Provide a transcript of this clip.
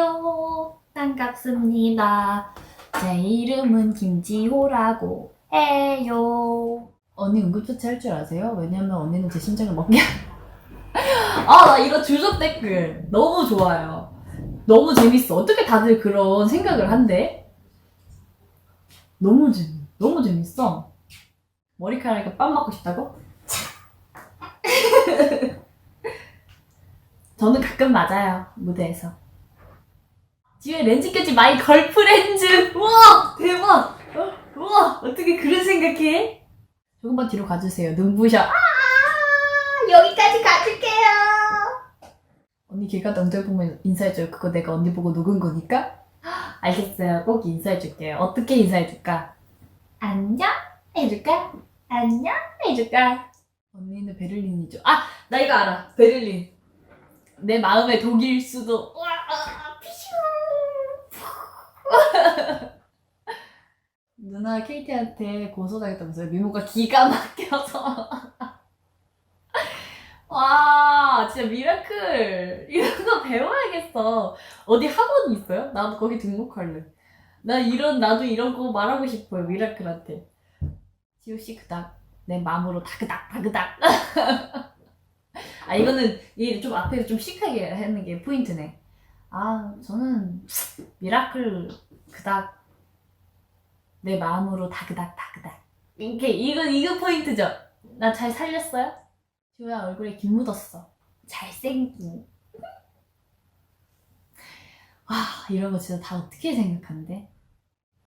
안녕하세요. 반갑습니다. 제 이름은 김지호라고 해요. 언니 응급처치 할 줄 아세요? 왜냐면 언니는 제 심장을 먹게. 아, 나 이거 주적 댓글 너무 좋아요. 너무 재밌어. 어떻게 다들 그런 생각을 한대? 너무 재밌, 너무 재밌어. 머리카락에 빵 맞고 싶다고? 저는 가끔 맞아요, 무대에서. 뒤에 렌즈 껴지 마이 걸프렌즈! 우와! 대박! 어? 우와! 어떻게 그런 생각해? 조금만 뒤로 가주세요. 눈부셔. 아! 여기까지 가줄게요. 언니 길 가다 엉덩이 보면 인사해줘요. 그거 내가 언니 보고 녹은 거니까. 아, 알겠어요. 꼭 인사해줄게요. 어떻게 인사해줄까? 안녕 해줄까? 안녕 해줄까? 언니는 베를린이죠. 아! 나 이거 알아. 베를린. 내 마음의 독일 수도. 와, 누나 KT한테 고소당했다면서요. 미모가 기가 막혀서. 와, 진짜 미라클. 이런 거 배워야겠어. 어디 학원이 있어요? 나도 거기 등록할래. 나 이런, 나도 이런 거 말하고 싶어요. 미라클한테. 지호씨 그닥. 내 마음으로 다그닥, 다그닥. 아, 이거는 이좀 앞에서 좀 시크하게 하는 게 포인트네. 아, 저는 미라클 그닥 내 마음으로 다그닥 다그닥. 이게 이건 이거 포인트죠. 나 잘 살렸어요? 지호야 얼굴에 김 묻었어. 잘생김 와 이런 거 진짜 다 어떻게 생각하는데